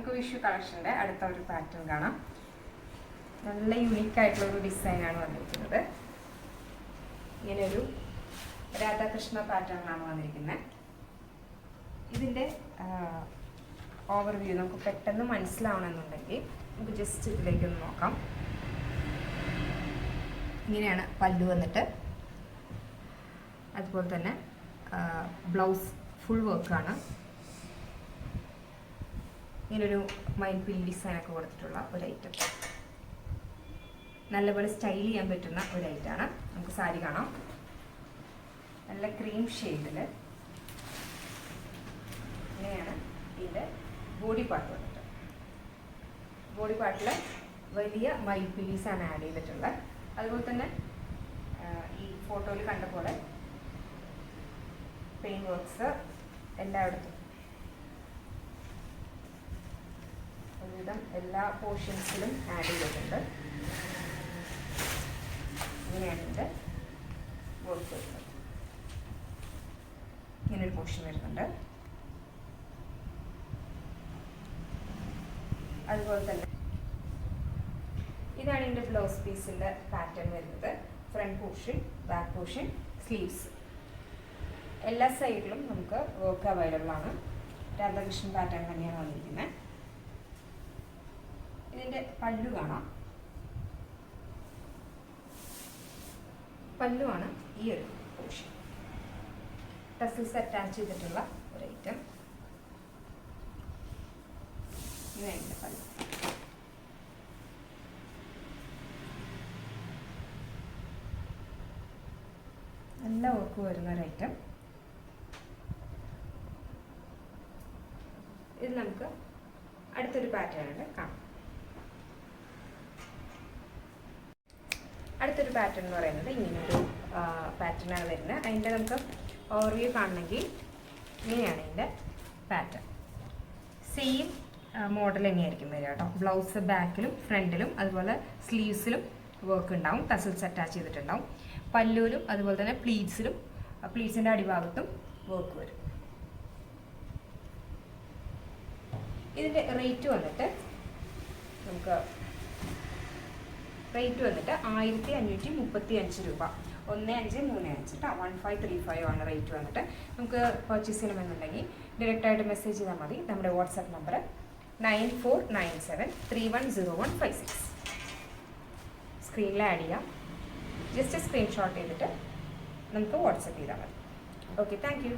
നമുക്ക് വിഷു കളക്ഷന്റെ അടുത്ത ഒരു പാറ്റേൺ കാണാം. നല്ല യുണീക്ക് ആയിട്ടുള്ള ഒരു ഡിസൈനാണ് വന്നിരിക്കുന്നത്. ഇങ്ങനെ ഒരു രാധാകൃഷ്ണ പാറ്റേണിലാണ് വന്നിരിക്കുന്നത്. ഇതിന്റെ ഓവർവ്യൂ നമുക്ക് പെട്ടെന്ന് മനസ്സിലാവണമെന്നുണ്ടെങ്കിൽ നമുക്ക് ജസ്റ്റ് ഇതിലേക്ക് ഒന്ന് നോക്കാം. ഇങ്ങനെയാണ് പല്ലു വന്നിട്ട്. അതുപോലെ തന്നെ ബ്ലൗസ് ഫുൾ വർക്കാണ് ഇങ്ങനൊരു മയിൽപ്പിൽ ഡിസൈനൊക്കെ കൊടുത്തിട്ടുള്ള ഒരു ഐറ്റം നല്ലപോലെ സ്റ്റൈൽ ചെയ്യാൻ പറ്റുന്ന ഒരു ഐറ്റാണ് നമുക്ക് സാരി കാണാം. നല്ല ക്രീം ഷെയ്ഡിൽ ഇങ്ങനെയാണ് ഇതിന്റെ ബോഡി പാർട്ട് വന്നിട്ട്. ബോഡി പാർട്ടിൽ വലിയ മയിൽപ്പിലീസാണ് ആഡ് ചെയ്തിട്ടുള്ളത്. അതുപോലെ തന്നെ ഈ ഫോട്ടോയിൽ കണ്ട പോലെ പെയിൻ വർക്ക്സ് എല്ലായിടത്തും. ഒരുവിധം എല്ലാ പോർഷൻസിലും ആഡ് ചെയ്തിട്ടുണ്ട്. ഇങ്ങനെയാണ് ഇതിന്റെ വർക്ക് വരുന്നത്. ഇങ്ങനൊരു പോർഷൻ വരുന്നുണ്ട്. അതുപോലെ തന്നെ ഇതാണ് ഇതിന്റെ ബ്ലൗസ് പീസിന്റെ പാറ്റേൺ വരുന്നത്. Front portion back portion sleeves എല്ലാ സൈഡിലും നമുക്ക് വർക്ക് അവൈലബിൾ ആണ്. രാധാകൃഷ്ണൻ പാറ്റേൺ തന്നെയാണ് വന്നിരിക്കുന്നത്. ഇതിന്റെ പല്ലു കാണാം. പല്ലുവാണ് ഈ ഒരു പോർഷൻ ടസിൽസ് അറ്റാച്ച് ചെയ്തിട്ടുള്ള ഒരു ഐറ്റം ഇതാണ് പല്ലു. നല്ല ഓർക്ക് വരുന്ന ഒരു ഐറ്റം ഇത് നമുക്ക് അടുത്തൊരു പാറ്റേണിൽ കാണാം. അടുത്തൊരു പാറ്റേൺ എന്ന് പറയുന്നത് ഇങ്ങനൊരു പാറ്റേൺ ആണ് വരുന്നത്. അതിന്റെ നമുക്ക് ഓവർവ്യൂ കാണണമെങ്കിൽ ഇങ്ങനെയാണ് ഇതിന്റെ പാറ്റേൺ സെയിം മോഡൽ തന്നെയായിരിക്കും വരിക കേട്ടോ. ബ്ലൗസ് ബാക്കിലും ഫ്രണ്ടിലും അതുപോലെ സ്ലീവ്സിലും വർക്ക് ഉണ്ടാവും. ടസിൽസ് അറ്റാച്ച് ചെയ്തിട്ടുണ്ടാവും. പല്ലൂരും അതുപോലെ തന്നെ പ്ലീറ്റ്സിലും പ്ലീറ്റ്സിന്റെ അടിഭാഗത്തും വർക്ക് വരും. ഇതിന്റെ റേറ്റ് വന്നിട്ട് നമുക്ക് റേറ്റ് വന്നിട്ട് ആയിരത്തി അഞ്ഞൂറ്റി മുപ്പത്തി അഞ്ച് രൂപ. ഒന്ന് അഞ്ച് മൂന്ന് അഞ്ച് കേട്ടോ വൺ ഫൈവ് ത്രീ ഫൈവ് ആണ് റേറ്റ് വന്നിട്ട്. നമുക്ക് പർച്ചേസ് ചെയ്യണമെന്നുണ്ടെങ്കിൽ ഡയറക്റ്റായിട്ട് മെസ്സേജ് ചെയ്താൽ മതി. നമ്മുടെ WhatsApp number nine four nine seven three one zero one five six സ്ക്രീനിൽ ആഡ് ചെയ്യാം. ജസ്റ്റ് സ്ക്രീൻഷോട്ട് ചെയ്തിട്ട് നമുക്ക് വാട്സപ്പ് ചെയ്താൽ മതി. Okay thank you